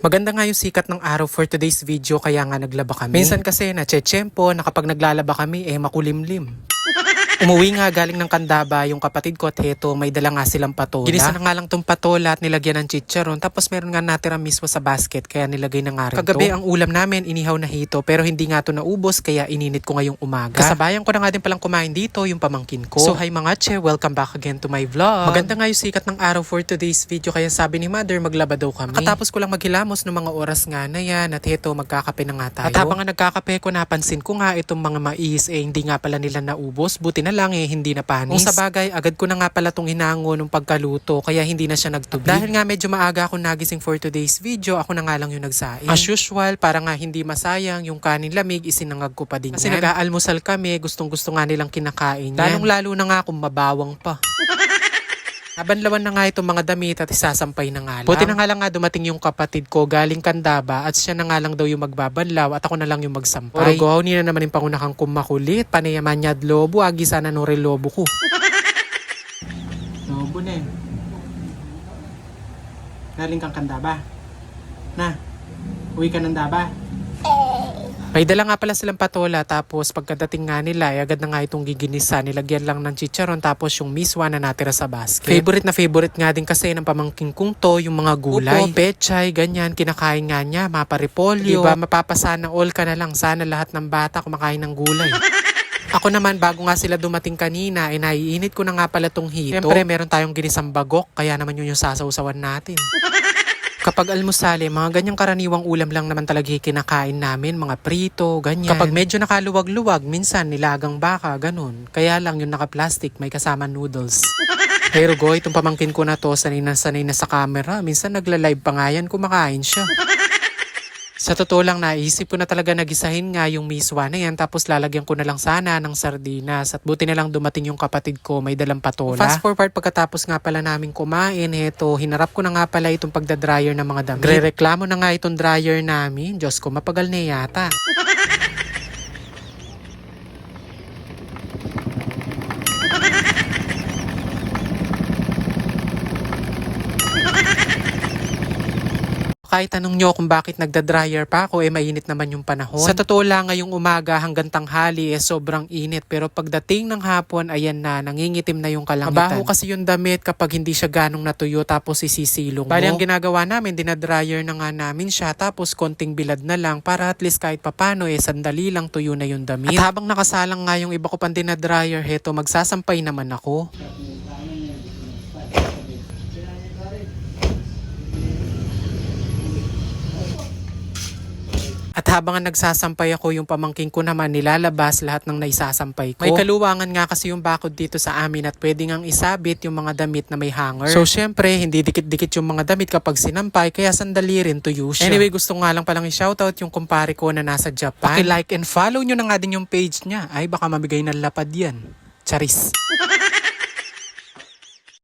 Maganda nga yung sikat ng araw for today's video kaya nga naglaba kami. Minsan kasi na chechempo na kapag naglalaba kami eh makulimlim. Umuwi nga galing ng Kandaba yung kapatid ko at heto may dala nga silang patola. Ginisa na nga lang tong patola at nilagyan ng chicharon tapos meron nga natira mismo sa basket kaya nilagay na nga rin Kagabi ang ulam namin inihaw na hito pero hindi nga to naubos kaya ininit ko ngayong umaga. Kasabayan ko na nga din palang kumain dito yung pamangkin ko. So hi mga che, welcome back again to my vlog. Maganda nga yung sikat ng araw for today's video kaya sabi ni mother maglaba daw kami. Katapos ko lang maghilamos ng mga oras nga na yan at heto magkakape na nga tayo. At habang nga nagkakape ko napansin ko nga itong mga mais eh hindi nga pala nila naubos. Buti na lang eh hindi na panis. Kung sa bagay agad ko na nga pala tong hinango nung pagkaluto kaya hindi na siya nagtubig. Dahil nga medyo maaga ako nagising for today's video ako na nga lang yung nagsaing. As usual para nga hindi masayang yung kanin lamig isinangag ko pa din Kasi yan. nag-aalmusal kami gustong gusto nga nilang kinakain yan. Lalong lalo na nga kung mabawang pa. Nabanlawan na nga itong mga damit at isasampay na nga lang. Buti na nga lang nga dumating yung kapatid ko galing Kandaba at siya na nga lang daw yung magbabanlaw at ako na lang yung magsampay. Orogo, ni na naman yung pangunakang kumakulit. Panayaman niya at lobo, agi sana nore lobo ko. lobo na Galing kang Kandaba. Na, uwi ka ng Daba. May dala nga pala silang patola tapos pagkadating nga nila ay agad na nga itong giginisa. Nilagyan lang ng chicharon tapos yung miswa na natira sa basket. Favorite na favorite nga din kasi ng pamangking kong to yung mga gulay. Upo, pechay, ganyan. Kinakain nga niya, maparipolyo. Diba, mapapasana all ka na lang. Sana lahat ng bata kumakain ng gulay. Ako naman, bago nga sila dumating kanina, ay naiinit ko na nga pala tong hito. Siyempre, meron tayong ginisang bagok, kaya naman yun yung sasawsawan natin. Kapag almusali, mga ganyang karaniwang ulam lang naman talaga kinakain namin, mga prito, ganyan. Kapag medyo nakaluwag-luwag, minsan nilagang baka, ganun. Kaya lang yung naka-plastic, may kasama noodles. Pero go, itong pamangkin ko na to, sanay na sanay na sa camera. Minsan nagla-live pa nga yan, kumakain siya. Sa totoo lang, naisip ko na talaga nagisahin nga yung miswa na yan tapos lalagyan ko na lang sana ng sardinas at buti na lang dumating yung kapatid ko may dalang patola. Fast forward pagkatapos nga pala namin kumain, heto, hinarap ko na nga pala itong pagda-dryer ng mga damit. Gre-reklamo na nga itong dryer namin. Diyos ko, mapagal na yata. Kahit tanong nyo kung bakit nagda-dryer pa ako, eh mainit naman yung panahon. Sa totoo lang, ngayong umaga hanggang tanghali, eh sobrang init. Pero pagdating ng hapon, ayan na, nangingitim na yung kalangitan. Mabaho kasi yung damit kapag hindi siya ganong natuyo tapos isisilong mo. Bali, ang ginagawa namin, dinadryer na nga namin siya tapos konting bilad na lang para at least kahit papano, eh sandali lang tuyo na yung damit. At habang nakasalang nga yung iba ko pang dinadryer, heto, magsasampay naman ako. At habang nagsasampay ako, yung pamangking ko naman nilalabas lahat ng naisasampay ko. May kaluwangan nga kasi yung bakod dito sa amin at pwede ngang isabit yung mga damit na may hanger. So syempre, hindi dikit-dikit yung mga damit kapag sinampay, kaya sandali rin tuyo siya. Anyway, gusto nga lang palang i-shoutout yung kumpare ko na nasa Japan. Paki-like and follow nyo na nga din yung page niya. Ay, baka mabigay ng lapad yan. Charis.